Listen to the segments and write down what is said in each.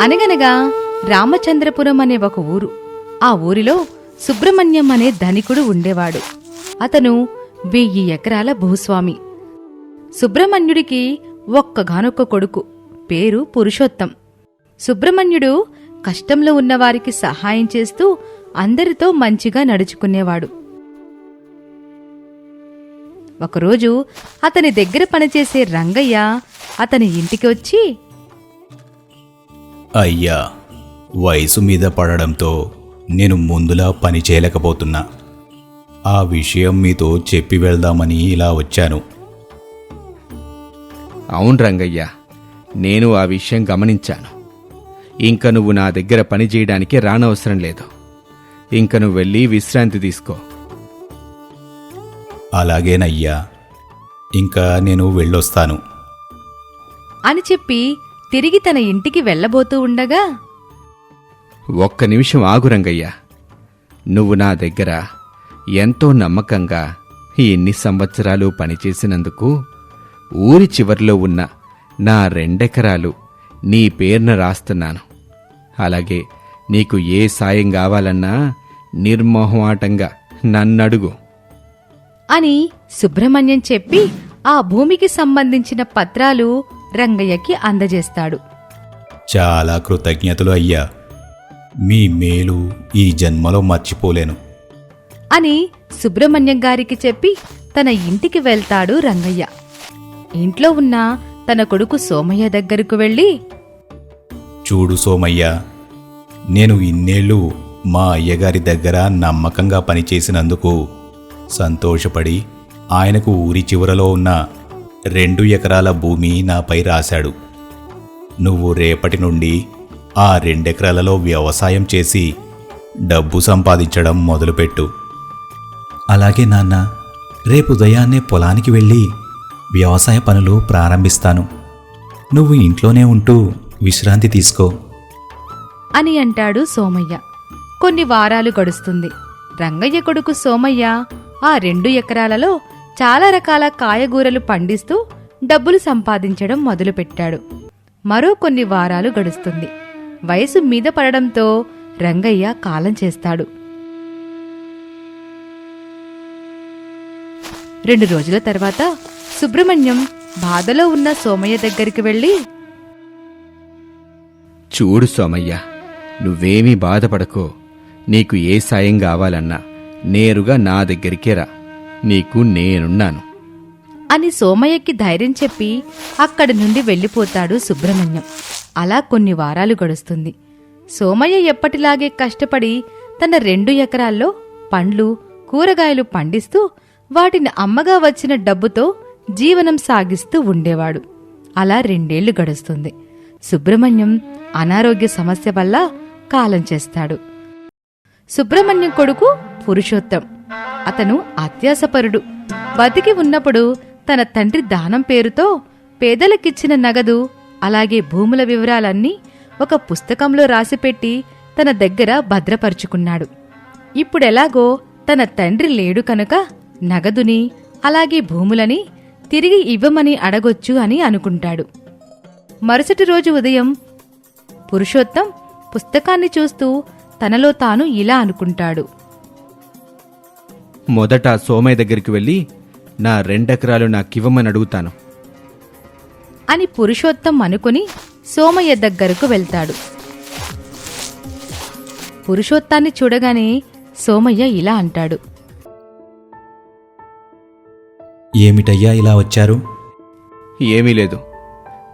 అనగనగా రామచంద్రపురం అనే ఒక ఊరు. ఆ ఊరిలో సుబ్రహ్మణ్యం అనే ధనికుడు ఉండేవాడు. అతను వెయ్యి ఎకరాల భూస్వామి. సుబ్రహ్మణ్యుడికి ఒక్కగానొక్క కొడుకు పేరు పురుషోత్తం. సుబ్రహ్మణ్యుడు కష్టంలో ఉన్నవారికి సహాయం చేస్తూ అందరితో మంచిగా నడుచుకునేవాడు. ఒకరోజు అతని దగ్గర పనిచేసే రంగయ్య అతని ఇంటికి వచ్చి అయ్యా వయసు మీద పడడంతో నేను ముందులా పని చేయలేకపోతున్నా. ఆ విషయం మీతో చెప్పి వెళ్దామని ఇలా వచ్చాను. అవును రంగయ్య నేను ఆ విషయం గమనించాను. ఇంక నువ్వు నా దగ్గర పని చేయడానికి రానవసరం లేదు. ఇంక నువ్వు వెళ్ళి విశ్రాంతి తీసుకో. అలాగేనయ్యా ఇంకా నేను వెళ్ళొస్తాను. అని చెప్పి తిరిగి తన ఇంటికి వెళ్ళబోతూ ఉండగా ఒక్క నిమిషం ఆగు రంగయ్య. నువ్వు నా దగ్గర ఎంతో నమ్మకంగా ఎన్ని సంవత్సరాలు పనిచేసినందుకు ఊరి చివర్లో ఉన్న నా రెండెకరాలు నీ పేరున రాస్తున్నాను. అలాగే నీకు ఏ సాయం కావాలన్నా నిర్మోహమాటంగా నన్నడుగు. అని సుబ్రహ్మణ్యం చెప్పి ఆ భూమికి సంబంధించిన పత్రాలు రంగయ్యకి అందజేస్తాడు. చాలా కృతజ్ఞతలు అయ్యా. మీ మేలు ఈ జన్మలో మర్చిపోలేను. అని సుబ్రహ్మణ్యం గారికి చెప్పి తన ఇంటికి వెళ్తాడు రంగయ్య. ఇంట్లో ఉన్న తన కొడుకు సోమయ్య దగ్గరకు వెళ్ళి చూడు సోమయ్య నేను ఇన్నేళ్ళు మా అయ్యగారి దగ్గర నమ్మకంగా పనిచేసినందుకు సంతోషపడి ఆయనకు ఊరి చివరలో ఉన్న రెండు ఎకరాల భూమి నాపై రాశాడు. నువ్వు రేపటి నుండి ఆ రెండెకరాలలో వ్యవసాయం చేసి డబ్బు సంపాదించడం మొదలుపెట్టు. అలాగే నాన్న రేపు ఉదయాన్నే పొలానికి వెళ్ళి వ్యవసాయ పనులు ప్రారంభిస్తాను. నువ్వు ఇంట్లోనే ఉంటూ విశ్రాంతి తీసుకో. అని అంటాడు సోమయ్య. కొన్ని వారాలు గడుస్తుంది. రంగయ్య కొడుకు సోమయ్య ఆ రెండు ఎకరాలలో చాలా రకాల కాయగూరలు పండిస్తూ డబ్బులు సంపాదించడం మొదలుపెట్టాడు. మరో కొన్ని వారాలు గడుస్తుంది. వయసు మీద పడడంతో రంగయ్య కాలం చేస్తాడు. రెండు రోజుల తర్వాత సుబ్రహ్మణ్యం బాధలో ఉన్న సోమయ్య దగ్గరికి వెళ్ళి చూడు సోమయ్య నువ్వేమీ బాధపడకో. నీకు ఏ సాయం కావాలన్నా నేరుగా నా దగ్గరికే రా. నీకు నేనున్నాను. అని సోమయ్యకి ధైర్యం చెప్పి అక్కడి నుండి వెళ్ళిపోతాడు సుబ్రహ్మణ్యం. అలా కొన్ని వారాలు గడుస్తుంది. సోమయ్య ఎప్పటిలాగే కష్టపడి తన రెండు ఎకరాల్లో పండ్లు కూరగాయలు పండిస్తూ వాటిని అమ్మగా వచ్చిన డబ్బుతో జీవనం సాగిస్తూ ఉండేవాడు. అలా రెండేళ్ళు గడుస్తుంది. సుబ్రహ్మణ్యం అనారోగ్య సమస్య వల్ల కాలం చేస్తాడు. సుబ్రహ్మణ్యం కొడుకు పురుషోత్తం. అతను అత్యాసపరుడు బతికి ఉన్నప్పుడు తన తండ్రి దానం పేరుతో పేదలకిచ్చిన నగదు అలాగే భూముల వివరాలన్నీ ఒక పుస్తకంలో రాసిపెట్టి తన దగ్గర భద్రపరుచుకున్నాడు. ఇప్పుడెలాగో తన తండ్రి లేడు కనుక నగదుని అలాగే భూములని తిరిగి ఇవ్వమని అడగొచ్చు అని అనుకుంటాడు. మరుసటి రోజు ఉదయం పురుషోత్తం పుస్తకాన్ని చూస్తూ తనలో తాను ఇలా అనుకుంటాడు. మొదట సోమయ్య దగ్గరికి వెళ్ళి నా రెండెకరాలు నాకివ్వమని అడుగుతాను. అని పురుషోత్తం అనుకుని సోమయ్య దగ్గరకు వెళ్తాడు. పురుషోత్తాన్ని చూడగానే సోమయ్య ఇలా అంటాడు. ఏమిటయ్యా ఇలా వచ్చారు? ఏమీ లేదు.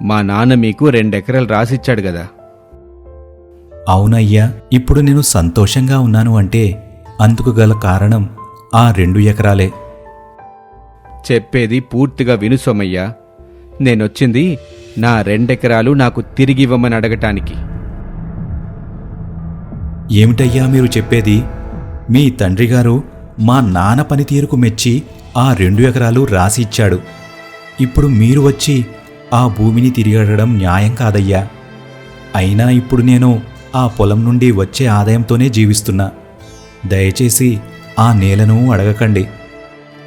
మా నాన్న మీకు రెండెకరాలు రాసిచ్చాడు కదా. అవునయ్యా ఇప్పుడు నేను సంతోషంగా ఉన్నాను అంటే అందుకు గల కారణం? ఆ రెండు ఎకరాలే. చెప్పేది పూర్తిగా విను సోమయ్య. నేనొచ్చింది నా రెండెకరాలు నాకు తిరిగివ్వమని అడగటానికి. ఏమిటయ్యా మీరు చెప్పేది? మీ తండ్రి గారు మా నాన్న పనితీరుకు మెచ్చి ఆ రెండు ఎకరాలు రాసి ఇచ్చాడు. ఇప్పుడు మీరు వచ్చి ఆ భూమిని తిరిగి అడగడం న్యాయం కాదయ్యా. అయినా ఇప్పుడు నేను ఆ పొలం నుండి వచ్చే ఆదాయంతోనే జీవిస్తున్నా. దయచేసి ఆ నేలను అడగకండి.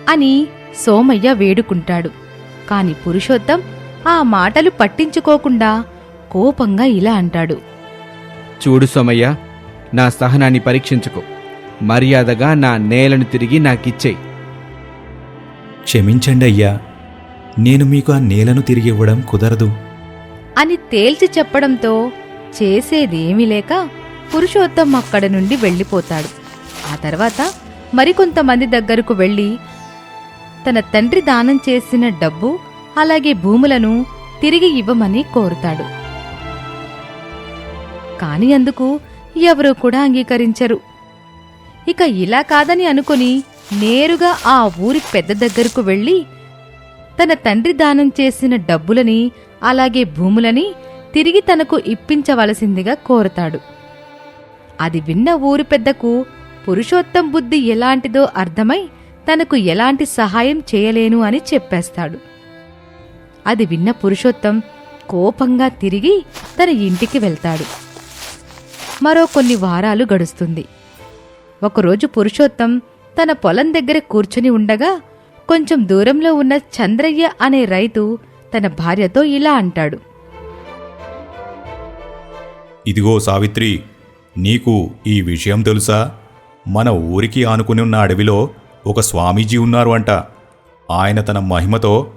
అని సోమయ్య వేడుకుంటాడు. కాని పురుషోత్తం ఆ మాటలు పట్టించుకోకుండా కోపంగా ఇలా అంటాడు. చూడు సోమయ్య నా సహనాన్ని పరీక్షించుకో. మర్యాదగా నా నేలను తిరిగి నాకిచ్చేయి. క్షమించండి అయ్యా నేను మీకు ఆ నేలను తిరిగి ఇవ్వడం కుదరదు. అని తేల్చి చెప్పడంతో చేసేదేమీ లేక పురుషోత్తం అక్కడి నుండి వెళ్ళిపోతాడు. ఆ తర్వాత మరికొంతమంది దగ్గరకు వెళ్ళి తన తండ్రి దానం చేసిన డబ్బు అలాగే భూములను తిరిగి ఇవ్వమని కోరుతాడు. కాని అందుకు ఎవరూ కూడా అంగీకరించరు. ఇక ఇలా కాదని అనుకుని నేరుగా ఆ ఊరి పెద్ద దగ్గరకు వెళ్ళి తన తండ్రి దానం చేసిన డబ్బులని అలాగే భూములని తిరిగి తనకు ఇప్పించవలసిందిగా కోరతాడు. అది విన్న ఊరి పెద్దకు పురుషోత్తం బుద్ధి ఎలాంటిదో అర్థమై తనకు ఎలాంటి సహాయం చేయలేను అని చెప్పేస్తాడు. అది విన్న పురుషోత్తం కోపంగా తిరిగి తన ఇంటికి వెళ్తాడు. మరో కొన్ని వారాలు గడుస్తుంది. ఒకరోజు పురుషోత్తం తన పొలం దగ్గర కూర్చుని ఉండగా కొంచెం దూరంలో ఉన్న చంద్రయ్య అనే రైతు తన భార్యతో ఇలా అంటాడు. ఇదిగో సావిత్రి నీకు ఈ విషయం తెలుసా? మన ఊరికి ఆనుకుని ఉన్న అడవిలో ఒక స్వామీజీ ఉన్నారు అంట. ఆయన తన మహిమతో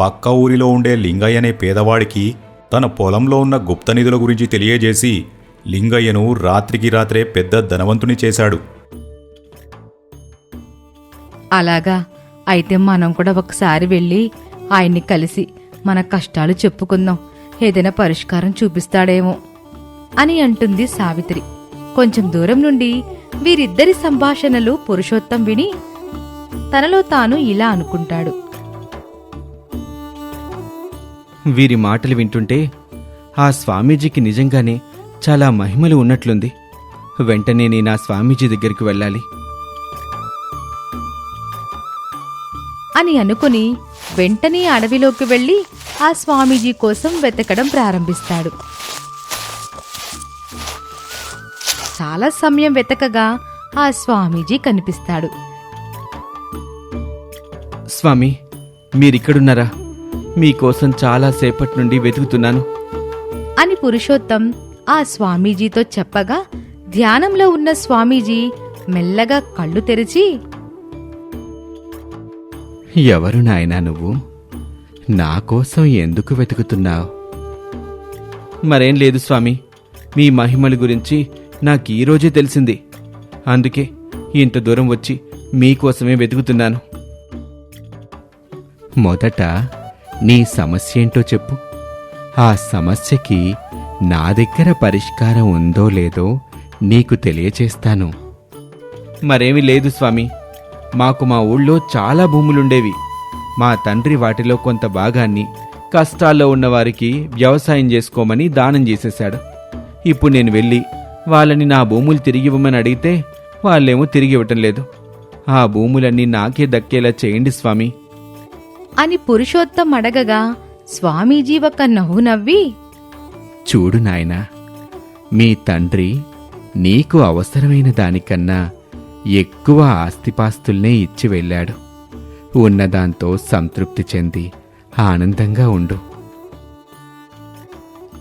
పక్క ఊరిలో ఉండే లింగయ్య అనే పేదవాడికి తన పొలంలో ఉన్న గుప్త నిధుల గురించి తెలియజేసి లింగయ్యను రాత్రికి రాత్రే పెద్ద ధనవంతుని చేశాడు. అలాగా. అయితే మనం కూడా ఒకసారి వెళ్ళి ఆయన్ని కలిసి మన కష్టాలు చెప్పుకుందాం. ఏదైనా పరిష్కారం చూపిస్తాడేమో అని అంటుంది సావిత్రి. కొంచెం దూరం నుండి వీరిద్దరి సంభాషణలు పురుషోత్తం విని తనలో తాను ఇలా అనుకుంటాడు. వీరి మాటలు వింటుంటే ఆ స్వామీజీకి నిజంగానే చాలా మహిమలు ఉన్నట్లుంది. వెంటనే నేను ఆ స్వామీజీ దగ్గరికి వెళ్ళాలి. అని అనుకుని వెంటనే అడవిలోకి వెళ్ళి ఆ స్వామీజీ కోసం వెతకడం ప్రారంభిస్తాడు. చాలా సమయం వెతకగా ఆ స్వామీజీ కనిపిస్తాడు. స్వామి మీరిక్కడున్నారా? మీకోసం చాలా సేపటి నుండి వెతుకుతున్నాను. అని పురుషోత్తం ఆ స్వామీజీతో చెప్పగా ధ్యానంలో ఉన్న స్వామీజీ మెల్లగా కళ్ళు తెరిచి ఎవరు నాయనా నువ్వు? నా కోసం ఎందుకు వెతుకుతున్నావు? మరేం లేదు స్వామి మీ మహిమల గురించి నాకు ఈ రోజే తెలిసింది. అందుకే ఇంత దూరం వచ్చి మీకోసమే వెతుకుతున్నాను. మొదట నీ సమస్య ఏంటో చెప్పు. ఆ సమస్యకి నా దగ్గర పరిష్కారం ఉందో లేదో నీకు తెలియచేస్తాను. మరేమీ లేదు స్వామి. మాకు మా ఊళ్ళో చాలా భూములుండేవి. మా తండ్రి వాటిలో కొంత భాగాన్ని కష్టాల్లో ఉన్నవారికి వ్యవసాయం చేసుకోమని దానం చేసేశాడు. ఇప్పుడు నేను వెళ్ళి వాళ్ళని నా భూములు తిరిగి ఇవ్వమని అడిగితే వాళ్ళేమో తిరిగి ఇవ్వటం లేదు. ఆ భూములన్నీ నాకే దక్కేలా చేయండి స్వామి. అని పురుషోత్తం అడగగా స్వామీజీ ఒక నవ్వు నవ్వి చూడు నాయనా మీ తండ్రి నీకు అవసరమైన దానికన్నా ఎక్కువ ఆస్తిపాస్తుల్నే ఇచ్చి వెళ్ళాడు. ఉన్నదాంతో సంతృప్తి చెంది ఆనందంగా ఉండు.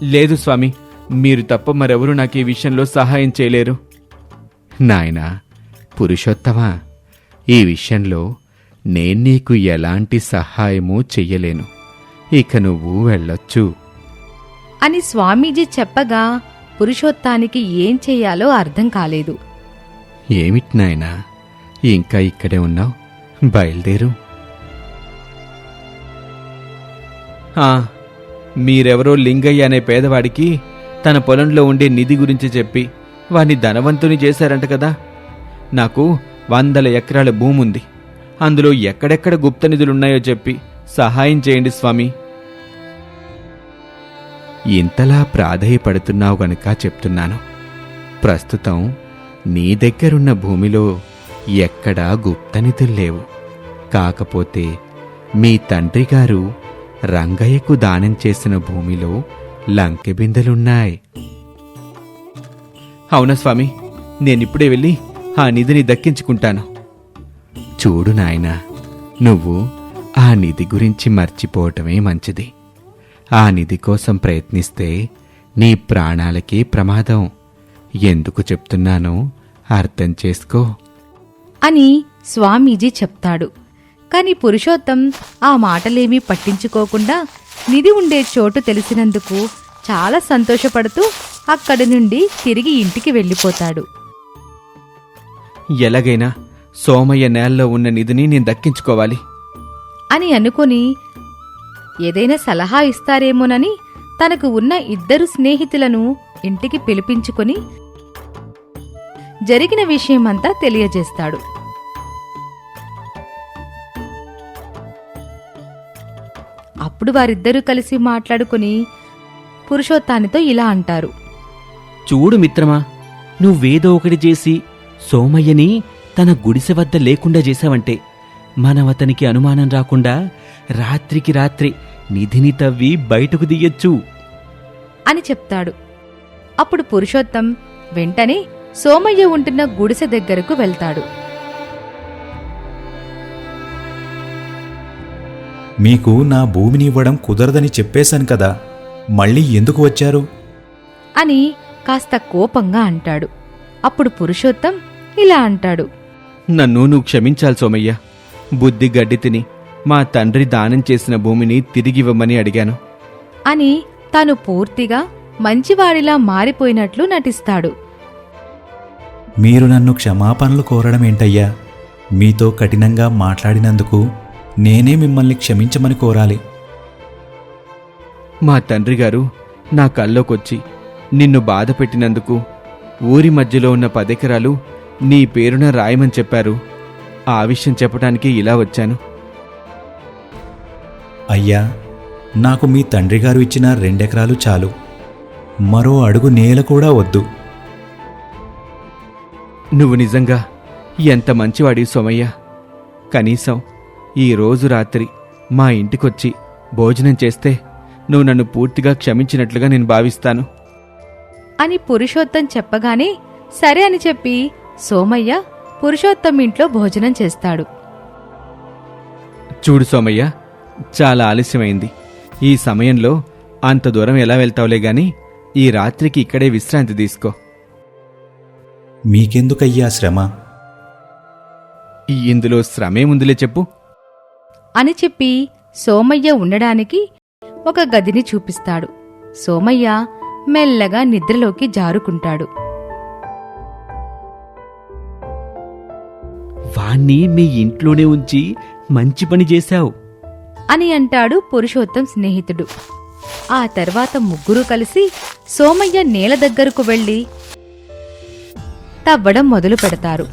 లేదు స్వామి మీరు తప్ప మరెవరూ నాకు ఈ విషయంలో సహాయం చేయలేరు. నాయనా పురుషోత్తమా ఈ విషయంలో నేను నీకు ఎలాంటి సహాయమూ చెయ్యలేను. ఇక నువ్వు వెళ్ళొచ్చు. అని స్వామీజీ చెప్పగా పురుషోత్తానికి ఏం చెయ్యాలో అర్థం కాలేదు. ఏమిటి నాయనా ఇంకా ఇక్కడే ఉన్నావు? బయలుదేరు. మీరెవరో లింగయ్య అనే పేదవాడికి తన పొలంలో ఉండే నిధి గురించి చెప్పి వాణ్ణి ధనవంతుని చేశారంట కదా. నాకు వందల ఎకరాల భూముంది. అందులో ఎక్కడెక్కడ గుప్త నిధులున్నాయో చెప్పి సహాయం చేయండి స్వామి. ఇంతలా ప్రాధేయపడుతున్నావు గనుక చెప్తున్నాను. ప్రస్తుతం నీ దగ్గరున్న భూమిలో ఎక్కడా గుప్తనిధులు లేవు. కాకపోతే మీ తండ్రి గారు రంగయ్యకు దానం చేసిన భూమిలో లంకె బిందెలున్నాయి. అవునా స్వామి నేనిప్పుడే వెళ్ళి ఆ నిధిని దక్కించుకుంటాను. చూడు నాయనా నువ్వు ఆ నిధి గురించి మర్చిపోవటమే మంచిది. ఆ నిధి కోసం ప్రయత్నిస్తే నీ ప్రాణాలకి ప్రమాదం. ఎందుకు చెప్తున్నానో అర్థం చేసుకో. అని స్వామీజీ చెప్తాడు. కాని పురుషోత్తం ఆ మాటలేమీ పట్టించుకోకుండా నిధి ఉండే చోటు తెలిసినందుకు చాలా సంతోషపడుతూ అక్కడి నుండి తిరిగి ఇంటికి వెళ్ళిపోతాడు. ఎలాగైనా సోమయ్య నేలలో ఉన్న నిధిని నేను దక్కించుకోవాలి. అని అనుకుని ఏదైనా సలహా ఇస్తారేమోనని తనకు ఉన్న ఇద్దరు స్నేహితులను ఇంటికి పిలిపించుకొని జరిగిన విషయమంతా తెలియజేస్తాడు. అప్పుడు వారిద్దరూ కలిసి మాట్లాడుకుని పురుషోత్తానితో ఇలా అంటారు. చూడు మిత్రమా నువ్వేదో ఒకటి చేసి సోమయ్యని తన గుడిసె వద్ద లేకుండా చేశావంటే మనం అతనికి అనుమానం రాకుండా రాత్రికి రాత్రి నిధిని తవ్వి బయటకు దియ్యొచ్చు అని చెప్తాడు. అప్పుడు పురుషోత్తం వెంటనే సోమయ్య ఉంటున్న గుడిసె దగ్గరకు వెళ్తాడు. మీకు నా భూమిని ఇవ్వడం కుదరదని చెప్పేశాను కదా మళ్ళీ ఎందుకు వచ్చారు? అని కాస్త కోపంగా అంటాడు. అప్పుడు పురుషోత్తం ఇలా అంటాడు. నన్ను నువ్వు క్షమించాలి సోమయ్య. బుద్ధి గడ్డి తిని మా తండ్రి దానం చేసిన భూమిని తిరిగివ్వమని అడిగాను. అని తాను పూర్తిగా మంచివాడిలా మారిపోయినట్లు నటిస్తాడు. మీరు నన్ను క్షమాపణలు కోరడం ఏంటయ్యా? మీతో కఠినంగా మాట్లాడినందుకు నేనే మిమ్మల్ని క్షమించమని కోరాలి. మా తండ్రి గారు నా కల్లోకొచ్చి నిన్ను బాధ పెట్టినందుకు ఊరి మధ్యలో ఉన్న పదెకరాలు నీ పేరున రాయమని చెప్పారు. ఆ విషయం చెప్పడానికి ఇలా వచ్చాను. అయ్యా నాకు మీ తండ్రి గారు ఇచ్చిన రెండెకరాలు చాలు. మరో అడుగు నేల కూడా వద్దు. నువ్వు నిజంగా ఎంత మంచివాడి సోమయ్య. కనీసం ఈ రోజు రాత్రి మా ఇంటికొచ్చి భోజనం చేస్తే నువ్వు నన్ను పూర్తిగా క్షమించినట్లుగా నేను భావిస్తాను. అని పురుషోత్తం చెప్పగానే సరే అని చెప్పి సోమయ్య పురుషోత్తం ఇంట్లో భోజనం చేస్తాడు. చూడు సోమయ్య చాలా ఆలస్యమైంది. ఈ సమయంలో అంత దూరం ఎలా వెళ్తావులే గాని ఈ రాత్రికి ఇక్కడే విశ్రాంతి తీసుకో. మీకెందుకయ్యా శ్రమ? ఈ ఇందులో శ్రమేముందులే చెప్పు. అని చెప్పి సోమయ్య ఉండడానికి ఒక గదిని చూపిస్తాడు. సోమయ్య మెల్లగా నిద్రలోకి జారుకుంటాడు. వాణ్ణి మీ ఇంట్లోనే ఉంచి మంచి పని చేశావు. అని అంటాడు పురుషోత్తం స్నేహితుడు. ఆ తర్వాత ముగ్గురు కలిసి సోమయ్య నేల దగ్గరకు వెళ్ళి తవ్వడం మొదలు పెడతారు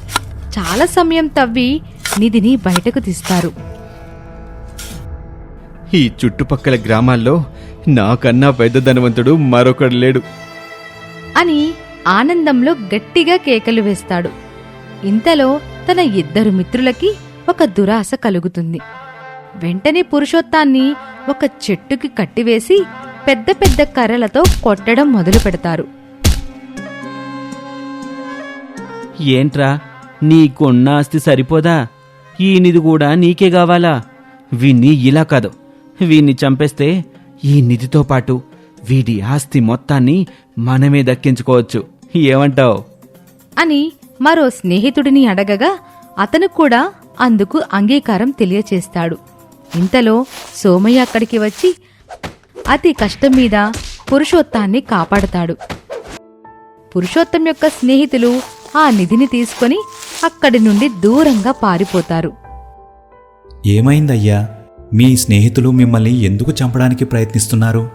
చాలా సమయం తవ్వి నిధిని బయటకు తీస్తారు. ఈ చుట్టుపక్కల గ్రామాల్లో నాకన్నా పెద్ద ధనవంతుడు మరొకడు లేడు. అని ఆనందంలో గట్టిగా కేకలు వేస్తాడు. ఇంతలో తన ఇద్దరు మిత్రులకి ఒక దురాశ కలుగుతుంది. వెంటనే పురుషోత్తాన్ని ఒక చెట్టుకి కట్టివేసి పెద్ద పెద్ద కర్రలతో కొట్టడం మొదలు పెడతారు. ఏంట్రా నీకున్న ఆస్తి సరిపోదా? ఈ నిధి కూడా నీకే కావాలా? వీణ్ణి ఇలా కాదు. వీణ్ణి చంపేస్తే ఈ నిధితో పాటు వీడి ఆస్తి మొత్తాన్ని మనమే దక్కించుకోవచ్చు. ఏమంటావ్? అని మరో స్నేహితుడిని అడగగా అతను కూడా అందుకు అంగీకారం తెలియచేస్తాడు. ఇంతలో సోమయ్య అక్కడికి వచ్చి అతి కష్టం మీద పురుషోత్తాన్ని కాపాడతాడు. పురుషోత్తం యొక్క స్నేహితులు ఆ నిధిని తీసుకొని అక్కడి నుండి దూరంగా పారిపోతారు. ఏమైందయ్యా? మీ స్నేహితులు మిమ్మల్ని ఎందుకు చంపడానికి ప్రయత్నిస్తున్నారు?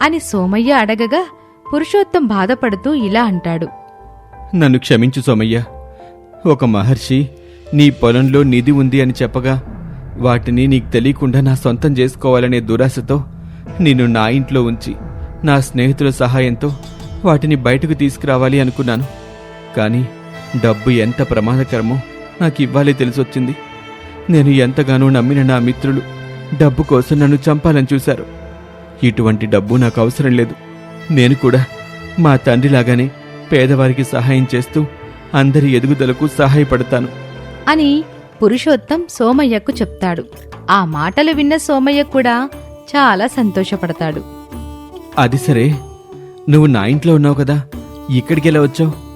అని సోమయ్య అడగగా పురుషోత్తం బాధపడుతూ ఇలా అంటాడు. నన్ను క్షమించు సోమయ్య. ఒక మహర్షి నీ పొలంలో నిధి ఉంది అని చెప్పగా వాటిని నీకు తెలియకుండా నా సొంతం చేసుకోవాలనే దురాశతో నిన్ను నా ఇంట్లో ఉంచి నా స్నేహితుల సహాయంతో వాటిని బయటకు తీసుకురావాలి అనుకున్నాను. కానీ డబ్బు ఎంత ప్రమాదకరమో నాకు ఇవ్వాలి తెలిసొచ్చింది. నేను ఎంతగానో నమ్మిన నా మిత్రులు డబ్బు కోసం నన్ను చంపాలని చూశారు. ఇటువంటి డబ్బు నాకు అవసరం లేదు. నేను కూడా మా తండ్రిలాగానే పేదవారికి సహాయం చేస్తూ అందరి ఎదుగుదలకు సహాయపడతాను. అని పురుషోత్తం సోమయ్యకు చెప్తాడు. ఆ మాటలు విన్న సోమయ్య కూడా చాలా సంతోషపడతాడు. అది సరే. నువ్వు నా ఇంట్లో ఉన్నావు కదా. ఇక్కడికి ఎలా వచ్చావు?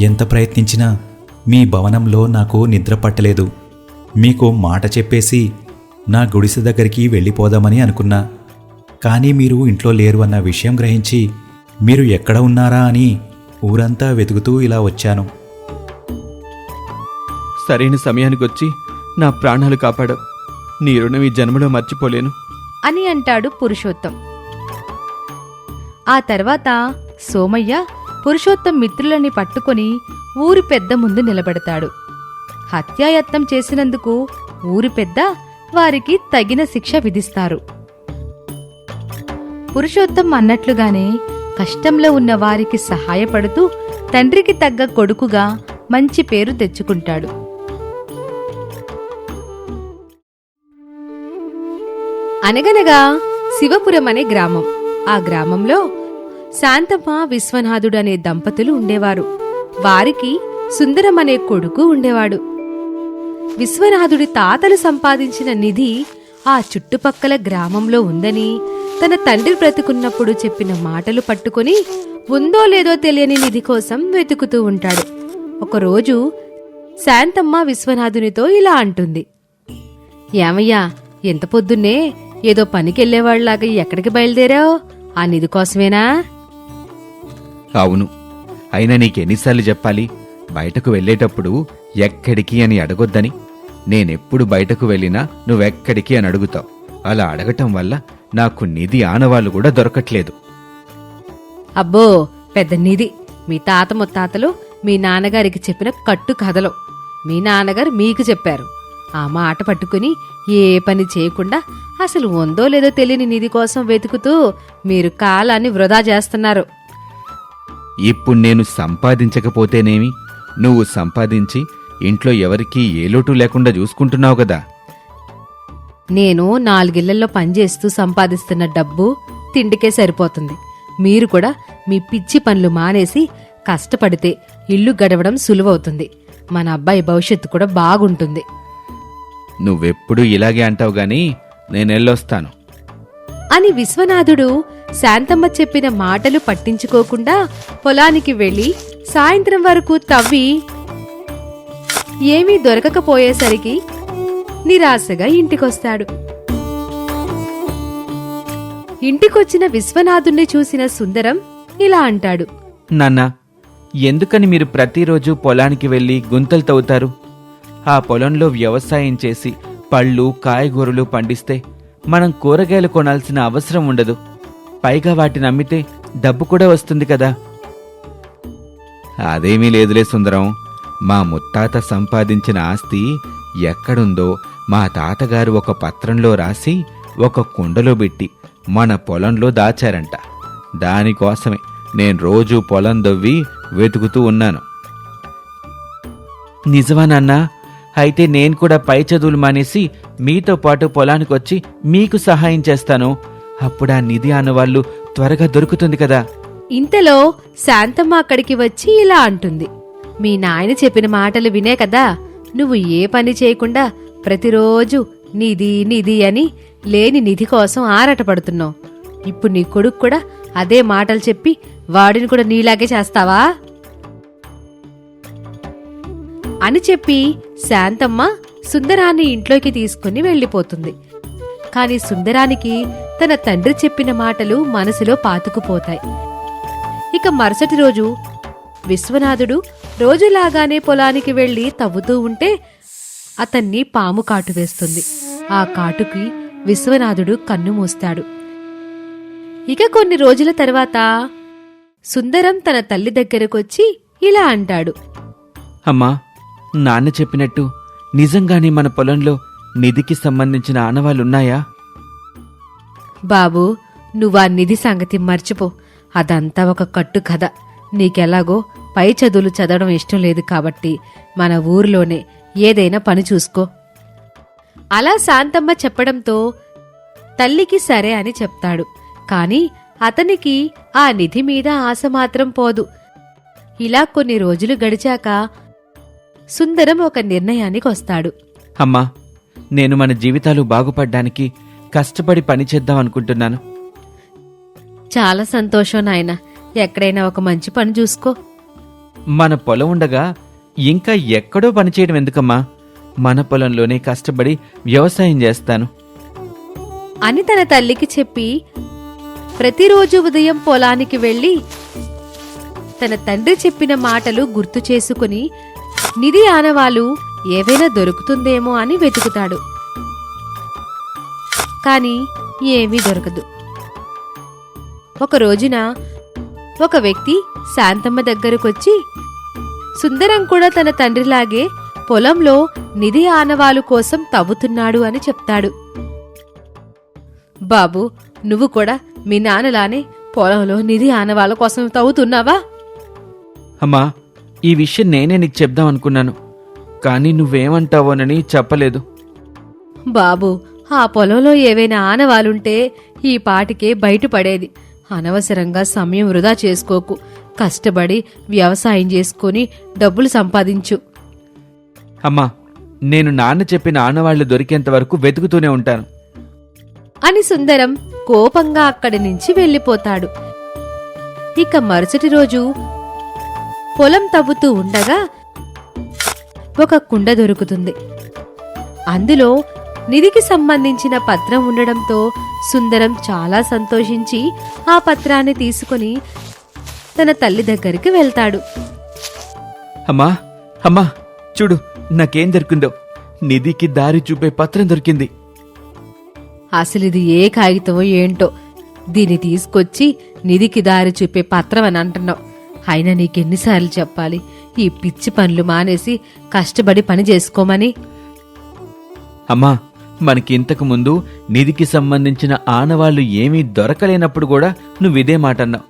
ఎంత ప్రయత్నించినా మీ భవనంలో నాకు నిద్ర పట్టలేదు. మీకు మాట చెప్పేసి నా గుడిసె దగ్గరికి వెళ్ళిపోదామని అనుకున్నా. కానీ మీరు ఇంట్లో లేరు అన్న విషయం గ్రహించి మీరు ఎక్కడ ఉన్నారా అని ఊరంతా వెతుకుతూ ఇలా వచ్చాను. సరైన సమయానికి వచ్చి నా ప్రాణాలు కాపాడావు నీ రుణం ఈ జన్మలో మర్చిపోలేను. అని అంటాడు పురుషోత్తం. ఆ తర్వాత సోమయ్య పురుషోత్తం మిత్రులని పట్టుకొని ఊరి పెద్ద ముందు నిలబెడతాడు. హత్యాయత్నం చేసినందుకు ఊరి పెద్ద వారికి తగిన శిక్ష విధిస్తారు. పురుషోత్తం అన్నట్లుగానే కష్టంలో ఉన్న వారికి సహాయపడుతూ తండ్రికి తగ్గ కొడుకుగా మంచి పేరు తెచ్చుకుంటాడు. అనగనగా శివపురం అనే గ్రామం. ఆ గ్రామంలో శాంతమ్మ విశ్వనాథుడు అనే దంపతులు ఉండేవారు. వారికి సుందరం అనే కొడుకు ఉండేవాడు. విశ్వనాథుడి తాతలు సంపాదించిన నిధి ఆ చుట్టుపక్కల గ్రామంలో ఉందని తన తండ్రి బ్రతుకున్నప్పుడు చెప్పిన మాటలు పట్టుకొని ఉందో లేదో తెలియని నిధి కోసం వెతుకుతూ ఉంటాడు. ఒకరోజు శాంతమ్మ విశ్వనాథునితో ఇలా అంటుంది. ఏమయ్యా ఎంత పొద్దున్నే ఏదో పనికెళ్ళేవాళ్ళాగా ఎక్కడికి బయలుదేరావు? ఆ నిధి కోసమేనా? అవును అయినా నీకెన్నిసార్లు చెప్పాలి? బయటకు వెళ్ళేటప్పుడు ఎక్కడికి అని అడగొద్దని. నేనెప్పుడు బయటకు వెళ్ళినా నువ్వెక్కడికి అని అడుగుతావు. అలా అడగటం వల్ల నాకు నిధి ఆనవాళ్ళు కూడా దొరకట్లేదు. అబ్బో పెద్ద నిధి. మీ తాత ముత్తాతలు మీ నాన్నగారికి చెప్పిన కట్టు కథలు. మీ నాన్నగారు మీకు చెప్పారు. ఆ మాట పట్టుకుని ఏ పని చేయకుండా అసలు ఉందో లేదో తెలియని నిధి కోసం వెతుకుతూ మీరు కాలాన్ని వృధా చేస్తున్నారు. ఇప్పుడు నేను సంపాదించకపోతేనేమి? నువ్వు సంపాదించి ఇంట్లో ఎవరికీ ఏ లోటు లేకుండా చూసుకుంటున్నావు కదా? నేను నాలుగిళ్ళలో పనిచేస్తూ సంపాదిస్తున్న డబ్బు తిండికే సరిపోతుంది. మీరు కూడా మీ పిచ్చి పనులు మానేసి కష్టపడితే ఇల్లు గడవడం సులువవుతుంది. మన అబ్బాయి భవిష్యత్తు కూడా బాగుంటుంది. నువ్వెప్పుడు ఇలాగే అంటావు గాని నేనెళ్ళొస్తాను. అని విశ్వనాథుడు శాంతమ్మ చెప్పిన మాటలు పట్టించుకోకుండా పొలానికి వెళ్ళి సాయంత్రం వరకు తవ్వి ఏమీ దొరకకపోయేసరికి నిరాశగా ఇంటికొస్తాడు. ఇంటికొచ్చిన విశ్వనాథుణ్ణి చూసిన సుందరం ఇలా అంటాడు. నాన్న ఎందుకని మీరు ప్రతిరోజు పొలానికి వెళ్ళి గుంతలు తవ్వుతారు? ఆ పొలంలో వ్యవసాయం చేసి పళ్ళు కాయగూరలు పండిస్తే మనం కూరగాయలు కొనాల్సిన అవసరం ఉండదు. పైగా వాటిని అమ్మితే డబ్బు కూడా వస్తుంది కదా. అదేమీ లేదులే సుందరం. మా ముత్తాత సంపాదించిన ఆస్తి ఎక్కడుందో మా తాతగారు ఒక పత్రంలో రాసి ఒక కుండలో పెట్టి మన పొలంలో దాచారంట. దానికోసమే నేను రోజూ పొలం దవ్వి వెతుకుతూ ఉన్నాను. నిజమా నాన్న? అయితే నేను కూడా పై చదువులు మానేసి మీతో పాటు పొలానికి వచ్చి మీకు సహాయం చేస్తాను. అప్పుడు ఆ నిధి అన్నవాళ్ళు త్వరగా దొరుకుతుంది కదా. ఇంతలో శాంతమ్మ అక్కడికి వచ్చి ఇలా అంటుంది. మీ నాయన చెప్పిన మాటలు వినే కదా నువ్వు ఏ పని చేయకుండా ప్రతిరోజు నిధి నిధి అని లేని నిధి కోసం ఆరాటపడుతున్నావు. ఇప్పుడు నీ కొడుకు కూడా అదే మాటలు చెప్పి వాడిని కూడా నీలాగే చేస్తావా? అని చెప్పి శాంతమ్మ సుందరాన్ని ఇంట్లోకి తీసుకుని వెళ్ళిపోతుంది. కాని సుందరానికి తన తండ్రి చెప్పిన మాటలు మనసులో పాతుకుపోతాయి. ఇక మరుసటి రోజు విశ్వనాథుడు రోజులాగానే పొలానికి వెళ్ళి తవ్వుతూ ఉంటే అతన్ని పాము కాటు వేస్తుంది. ఆ కాటుకి విశ్వనాథుడు కన్ను మూస్తాడు. ఇక కొన్ని రోజుల తర్వాత సుందరం తన తల్లి దగ్గరకొచ్చి ఇలా అంటాడు. అమ్మా నాన్న చెప్పినట్టు నిజంగానే మన పొలంలో నిధికి సంబంధించిన ఆనవాళ్ళున్నాయా? బాబు నువ్వా నిధి సంగతి మర్చిపో. అదంతా ఒక కట్టు కథ. నీకెలాగో పై చదువులు చదవడం ఇష్టం లేదు కాబట్టి మన ఊరిలోనే ఏదైనా పని చూసుకో. అలా శాంతమ్మ చెప్పడంతో తల్లికి సరే అని చెప్తాడు. కాని అతనికి ఆ నిధి మీద ఆశ మాత్రం పోదు. ఇలా కొన్ని రోజులు గడిచాక సుందరం ఒక నిర్ణయానికి వస్తాడు. అమ్మా నేను మన జీవితాలు బాగుపడ్డానికి కష్టపడి పని చేద్దాం అనుకుంటున్నాను. చాలా సంతోషం నాయన. ఎక్కడైనా ఒక మంచి పని చూసుకో. మన పొలం ఉండగా ఇంకా ఎక్కడో పనిచేయడం ఎందుకమ్మా? మన పొలంలోనే కష్టపడి వ్యవసాయం చేస్తాను. అని తన తల్లికి చెప్పి ప్రతిరోజు ఉదయం పొలానికి వెళ్ళి తన తండ్రి చెప్పిన మాటలు గుర్తు చేసుకుని నిధి ఆనవాలు ఏవైనా దొరుకుతుందేమో అని వెతుకుతాడు. కాని ఏమీ దొరకదు. ఒక రోజున ఒక వ్యక్తి శాంతమ్మ దగ్గరకొచ్చి సుందరం కూడా తన తండ్రిలాగే పొలంలో నిధి ఆనవాలు కోసం తవ్వుతున్నాడు అని చెప్తాడు. బాబు నువ్వు కూడా మీ నాన్నలానే పొలంలో నిధి ఆనవాళ్ళ కోసం తవ్వుతున్నావా? అమ్మా ఈ విషయం నేనే నీకు చెప్దాం అనుకున్నాను. కానీ నువ్వేమంటావోనని చెప్పలేదు. బాబు ఆ పొలంలో ఏవైనా ఆనవాలుంటే ఈ పాటికే బయటపడేది. అనవసరంగా సమయం వృధా చేసుకోకు. కష్టపడి వ్యవసాయం చేసుకొని డబ్బులు సంపాదించు. అమ్మా నేను నాన్న చెప్పిన ఆనవాళ్ళు దొరికేంత వరకు వెతుకుతూనే ఉంటాను. అని సుందరం కోపంగా అక్కడి నుంచి వెళ్ళిపోతాడు. ఇక మరుసటి రోజు పొలం తవ్వుతూ ఉండగా ఒక కుండ దొరుకుతుంది. అందులో నిధికి సంబంధించిన పత్రం ఉండడంతో సుందరం చాలా సంతోషించి ఆ పత్రాన్ని తీసుకుని తన తల్లి దగ్గరికి వెళ్తాడు. అమ్మా అమ్మా చూడు నాకేం దొరికిందో. నిధికి దారి చూపే పత్రం దొరికింది. అసలు ఇది ఏ కాగితమో ఏంటో దీన్ని తీసుకొచ్చి నిధికి దారి చూపే పత్రం అని అంటున్నావు. అయినా నీకెన్నిసార్లు చెప్పాలి? ఈ పిచ్చి పనులు మానేసి కష్టపడి పని చేసుకోమని. అమ్మా మనకి ఇంతకు ముందు నిధికి సంబంధించిన ఆనవాళ్ళు ఏమీ దొరకలేనప్పుడు కూడా నువ్వు ఇదే మాట అన్నావు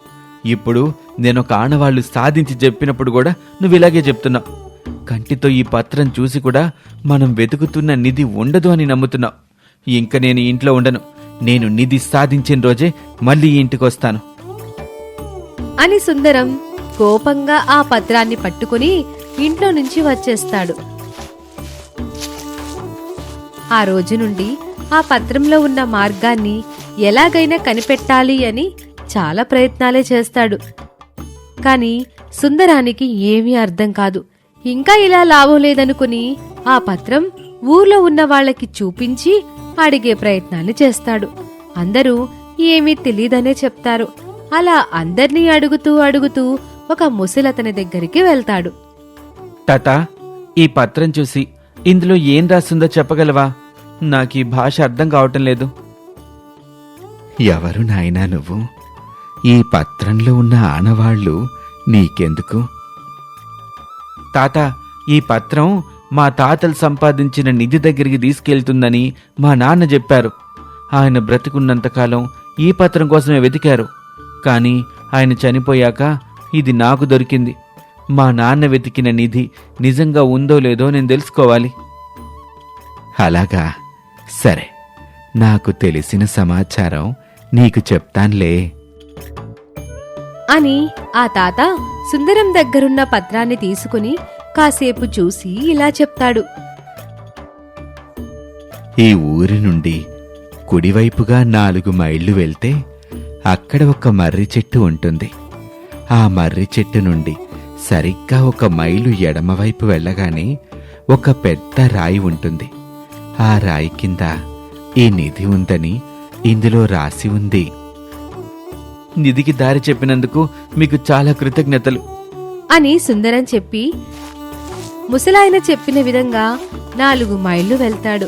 ఇప్పుడు నేను ఒక ఆనవాళ్ళు సాధించి చెప్పినప్పుడు కూడా నువ్వు ఇలాగే చెప్తున్నావు. కంటితో ఈ పత్రం చూసి కూడా మనం వెతుకుతున్న నిధి ఉండదు అని నమ్ముతున్నావు. ఇంక నేను ఇంట్లో ఉండను. నేను నిధి సాధించిన రోజే మళ్ళీ ఇంటికి వస్తాను అని సుందరం కోపంగా ఆ పత్రాన్ని పట్టుకుని ఇంట్లో నుంచి వచ్చేస్తాడు. ఆ రోజు నుండి ఆ పత్రంలో ఉన్న మార్గాన్ని ఎలాగైనా కనిపెట్టాలి అని చాలా ప్రయత్నాలే చేస్తాడు. కాని సుందరానికి ఏమీ అర్థం కాదు. ఇంకా ఇలా లాభం లేదనుకుని ఆ పత్రం ఊర్లో ఉన్న వాళ్ళకి చూపించి అడిగే ప్రయత్నాన్ని చేస్తాడు. అందరూ ఏమీ తెలీదనే చెప్తారు. అలా అందర్నీ అడుగుతూ అడుగుతూ ఒక ముసలతని దగ్గరికి వెళ్తాడు. తాత ఈ పత్రం చూసి ఇందులో ఏం రాస్తుందో చెప్పగలవా? నాకు ఈ భాష అర్థం కావటం లేదు. ఎవరు నాయనా నువ్వు? ఈ పత్రంలో ఉన్న ఆనవాళ్ళు నీకెందుకు? తాత ఈ పత్రం మా తాతలు సంపాదించిన నిధి దగ్గరికి తీసుకెళ్తుందని మా నాన్న చెప్పారు. ఆయన బ్రతికున్నంతకాలం ఈ పత్రం కోసమే వెతికారు. కానీ ఆయన చనిపోయాక ఇది నాకు దొరికింది. మా నాన్న వెతికిన నిధి నిజంగా ఉందో లేదో నేను తెలుసుకోవాలి. అలాగా. సరే నాకు తెలిసిన సమాచారం నీకు చెప్తాన్లే. అని ఆ తాత సుందరం దగ్గరున్న పత్రాన్ని తీసుకుని కాసేపు చూసి ఇలా చెప్తాడు. ఈ ఊరి నుండి కుడివైపుగా నాలుగు మైళ్ళు వెళ్తే అక్కడ ఒక మర్రి చెట్టు ఉంటుంది. ఆ మర్రి చెట్టు నుండి సరిగ్గా ఒక మైలు ఎడమవైపు వెళ్ళగానే ఒక పెద్ద రాయి ఉంటుంది. ఆ రాయి కింద ఈ నిధి ఉందని ఇందులో రాసి ఉంది. నిధికి దారి చెప్పినందుకు మీకు చాలా కృతజ్ఞతలు. అని సుందరం చెప్పి ముసలాయన చెప్పిన విధంగా నాలుగు మైళ్ళు వెళ్తాడు.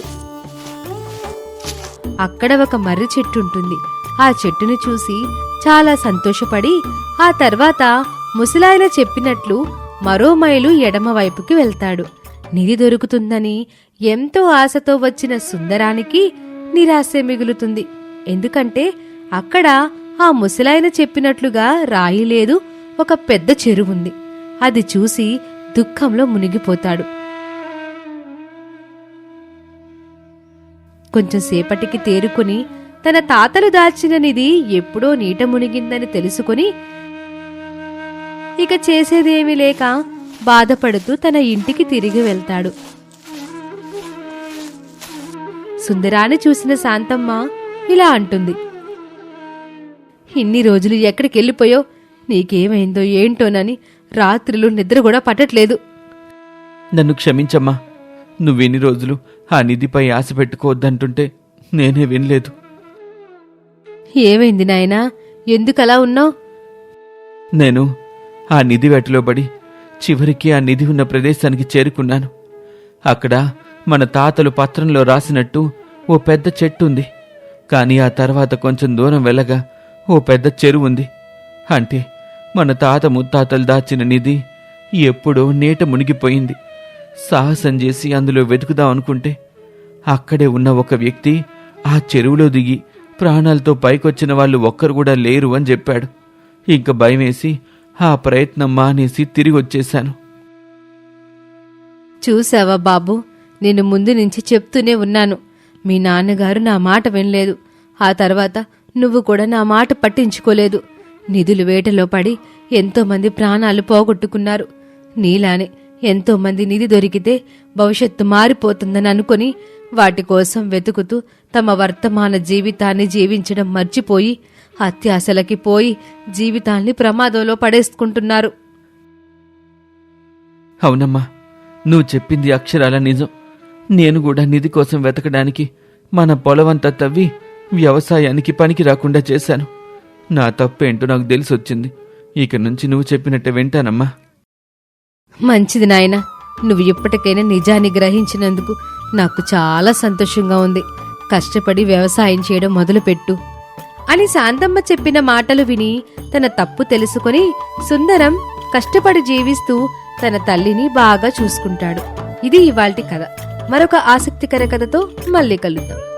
అక్కడ ఒక మర్రి చెట్టు ఉంటుంది. ఆ చెట్టుని చూసి చాలా సంతోషపడి ఆ తర్వాత ముసలాయన చెప్పినట్లు మరో మైలు ఎడమవైపుకి వెళ్తాడు. నిధి దొరుకుతుందని ఎంతో ఆశతో వచ్చిన సుందరానికి నిరాశ మిగులుతుంది. ఎందుకంటే అక్కడ ఆ ముసలాయన చెప్పినట్లుగా రాయి లేదు ఒక పెద్ద చెరువుంది అది చూసి దుఃఖంలో మునిగిపోతాడు. కొంచెం సేపటికి తేరుకుని తన తాతలు దాచిన నిధి ఎప్పుడో నీట మునిగిందని తెలుసుకుని ఇక చేసేదేమీ లేక బాధపడుతూ తన ఇంటికి తిరిగి వెళ్తాడు. సుందరాన్ని చూసిన శాంతమ్మ ఇలా అంటుంది. ఇన్ని రోజులు ఎక్కడికి వెళ్ళిపోయో నీకేమైందో ఏంటోనని రాత్రులు నిద్ర కూడా పట్టట్లేదు. నన్ను క్షమించమ్మా. నువ్వెన్ని రోజులు ఆ నిధిపై ఆశ పెట్టుకోవద్దంటుంటే నేనే వినలేదు. ఏమైంది నాయనా? ఎందుకలా ఉన్నావు? నేను ఆ నిధి వెటలో పడి చివరికి ఆ నిధి ఉన్న ప్రదేశానికి చేరుకున్నాను. అక్కడ మన తాతలు పత్రంలో రాసినట్టు ఓ పెద్ద చెట్టు ఉంది. కానీ ఆ తర్వాత కొంచెం దూరం వెళ్ళగా ఓ పెద్ద చెరువు ఉంది. అంటే మన తాత ముత్తాతలు దాచిన నిధి ఎప్పుడో నీట మునిగిపోయింది. సాహసం చేసి అందులో వెతుకుదాం అనుకుంటే అక్కడే ఉన్న ఒక వ్యక్తి ఆ చెరువులో దిగి ప్రాణాలతో పైకొచ్చిన వాళ్ళు ఒక్కరు కూడా లేరు అని చెప్పాడు. ఇంక భయమేసి ఆ ప్రయత్నం మానేసి తిరిగి వచ్చేశాను చూసావా బాబు నేను ముందు నుంచి చెప్తూనే ఉన్నాను. మీ నాన్నగారు నా మాట వినలేదు. ఆ తర్వాత నువ్వు కూడా నా మాట పట్టించుకోలేదు. నిధులు వేటలో పడి ఎంతోమంది ప్రాణాలు పోగొట్టుకున్నారు. నీలానే ఎంతోమంది నిధి దొరికితే భవిష్యత్తు మారిపోతుందని అనుకుని వాటి కోసం వెతుకుతూ తమ వర్తమాన జీవితాన్ని జీవించడం మర్చిపోయి అత్యాశలకి పోయి జీవితాల్ని ప్రమాదంలో పడేసుకుంటున్నారు. అవునమ్మా నువ్వు చెప్పింది అక్షరాల నిజం. నేను కూడా నిధి కోసం వెతకడానికి మన పొలవంతా తవ్వి వ్యవసాయానికి పనికి రాకుండా చేశాను. నా తప్పేంటో నాకు తెలిసొచ్చింది. ఇక నుంచి నువ్వు చెప్పినట్టే వింటానమ్మా. మంచిది నాయనా. నువ్వు ఇప్పటికైనా నిజాన్ని గ్రహించినందుకు నాకు చాలా సంతోషంగా ఉంది. కష్టపడి వ్యవసాయం చేయడం మొదలుపెట్టు. అని శాంతమ్మ చెప్పిన మాటలు విని తన తప్పు తెలుసుకొని సుందరం కష్టపడి జీవిస్తూ తన తల్లిని బాగా చూసుకుంటాడు. ఇది ఇవాల్టి కథ. మరొక ఆసక్తికర కథతో మళ్ళీ కలుద్దాం.